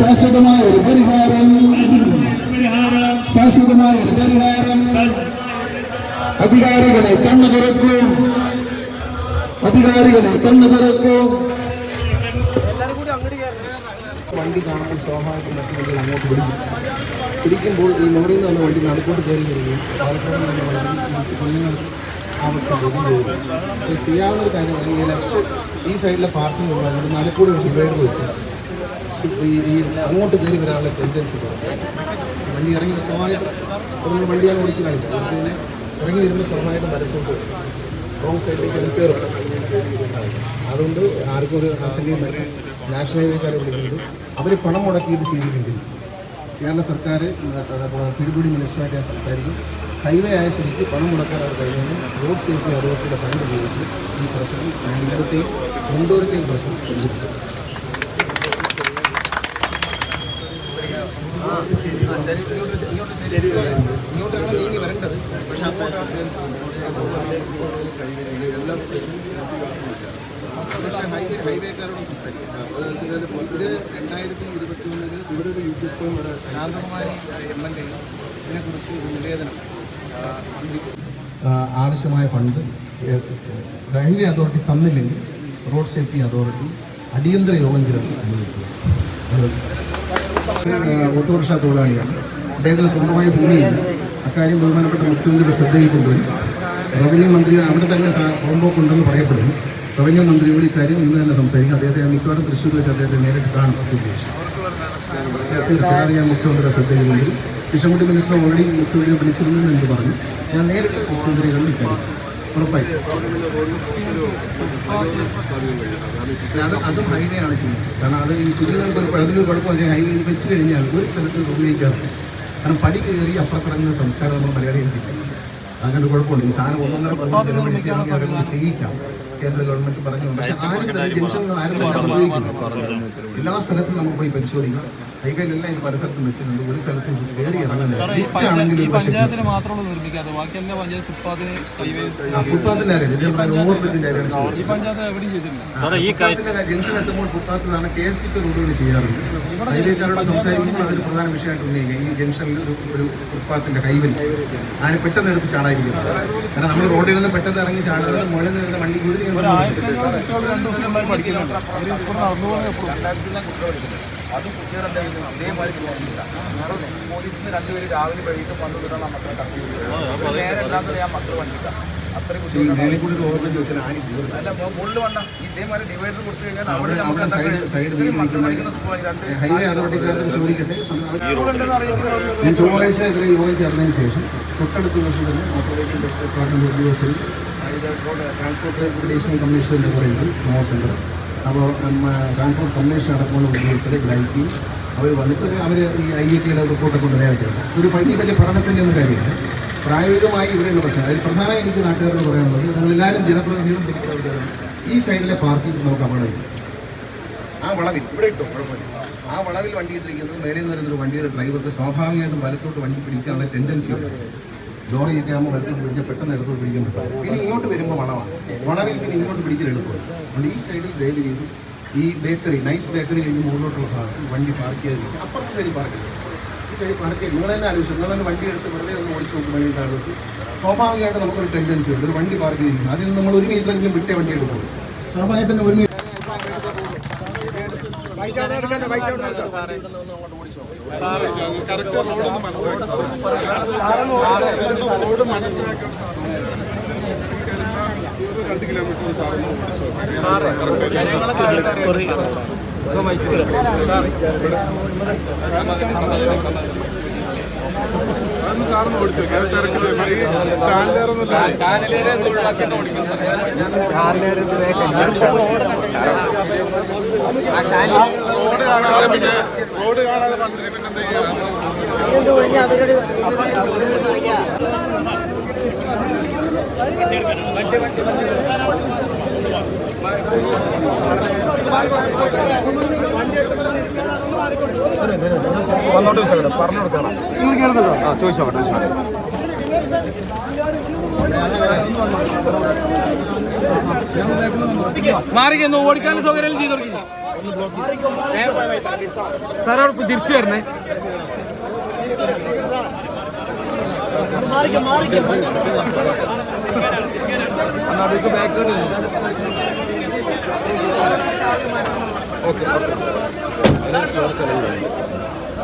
ശാശ്വതമായ ഒരു പരിഹാരം. ശാശ്വതമായ ഒരു പരിഹാരം. അധികാരികളെ കണ്ണു തുറക്കൂ അധികാരികളെ കണ്ണു തുറക്കൂ വണ്ടി കാണുമ്പോൾ സ്വാഭാവികം അങ്ങോട്ട് പിടിക്കും പിടിക്കുമ്പോൾ ഈ ലോറിയിൽ നിന്ന് വണ്ടി നടുക്കോട്ട് കയറി വരികയും കുഞ്ഞുങ്ങൾക്ക് ആവശ്യം വരികയും ചെയ്യാവുന്ന ഒരു കാര്യം ഈ ലെഫ്റ്റ് ഈ സൈഡിലെ പാർക്കിംഗ് ഉള്ളതുകൊണ്ട് നടുക്കൂടി ഡിവൈഡ് വെച്ച് ഈ അങ്ങോട്ട് കയറി വരാനുള്ള ടെൻഡൻസി കുറയും വണ്ടി ഇറങ്ങി സ്വഭാവമായിട്ട് നമ്മൾ വണ്ടിയാണ് ഓടിച്ച് കാണിക്കുന്നത് കഴിഞ്ഞാൽ ഇറങ്ങി വരുമ്പോൾ സ്വഭാവമായിട്ട് വരക്കോട്ട് റോങ് സൈഡിലേക്ക് കയറും. അതുകൊണ്ട് ആർക്കും ഒരു ആശങ്കയും നാഷണൽ ഹൈവേക്കാരെ വിളിക്കുന്നത് അവർ പണം മുടക്കി ഇത് ചെയ്തില്ലെങ്കിൽ കേരള സർക്കാർ പിടിപിടി മിനിസ്റ്ററായിട്ട് ഞാൻ സംസാരിക്കും. ഹൈവേ ആയ ശരിക്ക് പണം മുടക്കാൻ അവർ കഴിയുന്നു റോഡ് സേഫ്റ്റി അതോറിറ്റിയുടെ ഫണ്ട് ഉപയോഗിച്ച് ഈ പ്രശ്നം ഭയങ്കരത്തെയും മുണ്ടൂരത്തെയും പ്രശ്നം പരിഹരിച്ചു. ഇങ്ങോട്ടാണ് നീങ്ങി വരേണ്ടത്. പക്ഷെ അങ്ങോട്ടാണ് പക്ഷേ ആവശ്യമായ ഫണ്ട് റെയിൽവേ അതോറിറ്റി തന്നില്ലെങ്കിൽ റോഡ് സേഫ്റ്റി അതോറിറ്റി അടിയന്തര യോഗം ചേർന്ന് ഓട്ടോറിക്ഷ തൊഴിലാളിയാണ്. അദ്ദേഹത്തിന് സ്വന്തമായ ഭൂമിയില്ല. അക്കാര്യം ബഹുമാനപ്പെട്ട മുഖ്യമന്ത്രിയുടെ ശ്രദ്ധയിൽ കൊണ്ടുവരും. റവന്യൂ മന്ത്രി അവിടെ തന്നെ പോകുമ്പോക്കുണ്ടെന്ന് പറയപ്പെടുന്നു. റവന്യൂ മന്ത്രിയോട് ഇക്കാര്യം ഇന്ന് തന്നെ സംസാരിക്കും. അദ്ദേഹത്തെ മിക്കവാറും തൃശ്ശൂർ വെച്ച് അദ്ദേഹത്തെ നേരിട്ട് കാണും. തീർച്ചയായും ഞാൻ മുഖ്യമന്ത്രിയുടെ ശ്രദ്ധയിൽ കൊണ്ടുവരും കൃഷ്ണൻകുട്ടി മിനിസ്റ്റർ ഓൾറെഡി മുഖ്യമന്ത്രിയെ വിളിച്ചിരുന്നു എന്ന് പറഞ്ഞു. ഞാൻ നേരിട്ട് മുഖ്യമന്ത്രികളിൽ ഇക്കാര്യം ഉറപ്പായി. അത് അതും ഹൈവേ ചെയ്യുന്നത്. കാരണം അത് ഈ കുഞ്ഞുങ്ങൾക്ക് ഒരു അതിലൊരു കുഴപ്പമില്ല ഹൈവേ വെച്ച് കഴിഞ്ഞാൽ ഒരു സ്ഥലത്ത് ഉപയോഗിക്കാറില്ല കാരണം പടി കയറി അപ്പുറത്തിറങ്ങുന്ന സംസ്കാരം നമ്മൾ മലയാളിയിൽ കിട്ടില്ല അങ്ങനെ കുഴപ്പമുണ്ട് ഈ സാധനം ഒന്നൊന്നര കോടി ചെലവഴിച്ചാണെങ്കിൽ അവരെ ചെയ്യിക്കാം. കേന്ദ്ര ഗവൺമെന്റ് പറഞ്ഞു പക്ഷെ ആരും തന്നെ ആരും ഉപയോഗിക്കുന്നു എല്ലാ സ്ഥലത്തും നമുക്ക് പോയി പരിശോധിക്കാം. ഹൈവേയിലെല്ലാം ഇത് പല സ്ഥലത്തും വെച്ചിട്ടുണ്ട്. ഒരു സ്ഥലത്ത് കയറി ഇറങ്ങുന്നില്ല പഞ്ചായത്തിന് മാത്രമുള്ള നിർമ്മിക്കാതെ ബാക്കി എല്ലാ പഞ്ചായത്ത് ഫുട്പാത്തിന് ഹൈവേ ഫുട്പാത്തിന്റെ കാര്യം. ഇതിന്റെ ഓവർ ബ്രിഡ്ജിന്റെ കാര്യമാണ് ചോദിച്ചത് ഈ പഞ്ചായത്ത് എവിടെയും ചെയ്തിട്ടില്ല. ഫുട്പാത്തിലെ ജംഗ്ഷൻ എത്തുമ്പോൾ ഫുട്പാത്തിലാണ് കെ എസ് ടിക്ക് റോഡുകൾ ചെയ്യാറുണ്ട്. ഹൈവേക്കാരോട് സംസാരിക്കുമ്പോൾ അതൊരു പ്രധാന വിഷയമായിട്ട് ഉന്നയിക്കുക ഈ ജംഗ്ഷനിൽ ഒരു ഒരു ഫുട്പാത്തിന്റെ കൈവിൽ അതിന് പെട്ടെന്ന് എടുത്ത് ചാടായിരിക്കുന്നത് കാരണം നമ്മൾ റോഡിൽ നിന്ന് പെട്ടെന്ന് ഇറങ്ങി ചാടുന്നത് മുകളിൽ നിന്ന് വണ്ടി കൂടുതൽ അതും കുട്ടികളുടെ ഇതേമാതിരി തോന്നിയില്ല. പോലീസിന് രണ്ടുപേര് രാവിലെ വൈകിട്ട് പണ്ട് വിടണം മക്കളെ തട്ടി നേരെ ഇല്ലാത്തത് ഞാൻ മക്കൾ വണ്ടിക്ക അത്രയും കുട്ടികൾ അല്ല മുകളിൽ വേണ്ട ഇതേമാതിരി ഡിവൈഡർ കൊടുത്തു കഴിഞ്ഞാൽ അവിടെ നമുക്ക് മക്കൾ പഠിക്കുന്ന ചൊവ്വാഴ്ച യോഗം ചേർന്നതിന് ശേഷം തൊട്ടടുത്ത ദിവസം തന്നെ ഓപ്പറേഷൻ ഡിപ്പാർട്ട്മെന്റ് ഉദ്യോഗസ്ഥരും ട്രാൻസ്പോർട്ട് ഉണ്ട് നോ സെന്റർ അപ്പോൾ ട്രാൻസ്പോർട്ട് കമ്മീഷൻ അടക്കമുള്ള ഉദ്യോഗസ്ഥരെ ഗ്രഹിക്കും അവർ വന്നിട്ട് അവർ ഈ ഐ ഐ ടിയുടെ റിപ്പോർട്ടൊക്കെ കൊണ്ട് നേരിട്ടുണ്ട് ഒരു പള്ളി വലിയ പഠനത്തിന്റെ ഒന്നും കാര്യമില്ല. പ്രായോഗികമായി ഇവിടെയുള്ള പ്രശ്നം. അതിൽ പ്രധാനമായി എനിക്ക് നാട്ടുകാരോട് പറയാനുള്ളത് നമ്മളെല്ലാവരും ജനപ്രതിനിധികളും ഈ സൈഡിലെ പാർക്കിംഗ് നമുക്ക് അപകടമില്ല ആ വളവിൽ ഇവിടെ ഇട്ടോ ആ വളവിൽ വണ്ടിയിട്ടിരിക്കുന്നത് മേളിൽ നിന്ന് വരുന്നൊരു വണ്ടിയുടെ ഡ്രൈവർക്ക് സ്വാഭാവികമായിട്ടും വലത്തോട്ട് വണ്ടി പിടിക്കാനുള്ള ടെൻഡൻസി ഉണ്ട്. ലോറിയൊക്കെ ആകുമ്പോൾ വലത്തോട്ട് പിടിച്ച് പെട്ടെന്ന് ഇടത്തോട്ട് പിടിക്കാൻ പറ്റും. പിന്നെ ഇങ്ങോട്ട് വരുമ്പോൾ വളവാണ് വളവിൽ പിന്നെ ഇങ്ങോട്ട് പിടിക്കൽ എളുപ്പമാണ്. അതുകൊണ്ട് ഈ സൈഡിൽ ദയവ് ചെയ്തു ഈ ബേക്കറി നൈസ് ബേക്കറി കഴിഞ്ഞ് മുകളിലോട്ടുള്ള ഭാഗത്ത് വണ്ടി പാർക്ക് ചെയ്തിരിക്കും അപ്പുറത്തെ സൈഡിൽ പാർക്ക് ചെയ്തു ഈ സൈഡിൽ പാർക്ക് ചെയ്ത് നിങ്ങൾ തന്നെ ആലോചിച്ചു നിങ്ങൾ തന്നെ വണ്ടി എടുത്ത് വെറുതെ ഒന്ന് ഓടിച്ച് നോക്കുമ്പോൾ താഴോട്ട്. സ്വാഭാവികമായിട്ട് നമുക്കൊരു ടെൻഡൻസി ഉണ്ട്. ഒരു വണ്ടി പാർക്ക് ചെയ്തിരിക്കും അതിൽ നിന്ന് നമ്മൾ ഒരു മീറ്ററെങ്കിലും വിട്ടേ വണ്ടി എടുക്കുള്ളൂ. സ്വാഭാവികമായിട്ട് തന്നെ ഒരു മീറ്റർ റോഡ് മനസ്സിലാക്കണം രണ്ട് കിലോമീറ്റർ സാറിന് അതൊന്ന് സാറിന് ഓടിച്ചു. നോക്കി തിരക്കില്ല ചാനലേറൊന്നുമില്ല റോഡ് കാണാതെ പിന്നെ റോഡ് കാണാതെ പണ്ടിന് പിന്നെ എന്താ വന്നോട്ട് ചോദിച്ചോട്ടെ പറഞ്ഞു കൊടുക്കണം ആ ചോദിച്ചോട്ടെ ചോദിച്ചോട്ടെ. മാറിക്കുന്നു സൗകര്യം ചെയ്തു കൊടുക്കില്ല. സാർ അവിടെ തിരിച്ചു വരണേ. Back okay.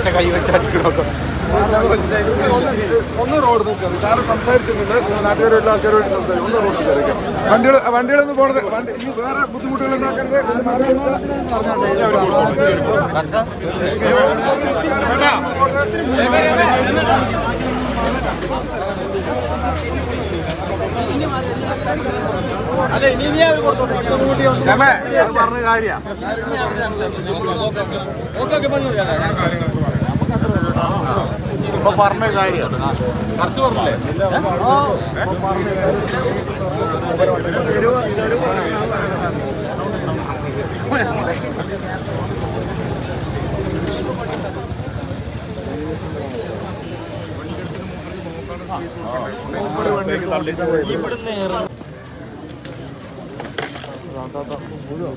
ഒറ്റ കൈ വെച്ചടിക്കണമൊക്കെ ഒന്ന് റോഡ് നിൽക്കുന്നത് സാറ് സംസാരിച്ചിട്ടുണ്ട്. നാട്ടുകാരുള്ള ആൾക്കാരുമായിട്ട് സംസാരിക്കും. ഒന്ന് റോഡ് കയറിക്കാം വണ്ടികൾ വണ്ടികളൊന്നും പോണത്. വണ്ടി ഈ വേറെ ബുദ്ധിമുട്ടുകൾ ഉണ്ടാക്കരുത്. ഒന്ന് മാറി നിന്ന് പറഞ്ഞ കാര്യ. ഇപ്പൊ പറഞ്ഞ കാര്യമാണ് കറക്റ്റ് പറഞ്ഞില്ലേ? ഇവിടുന്ന് മുഴുവൻ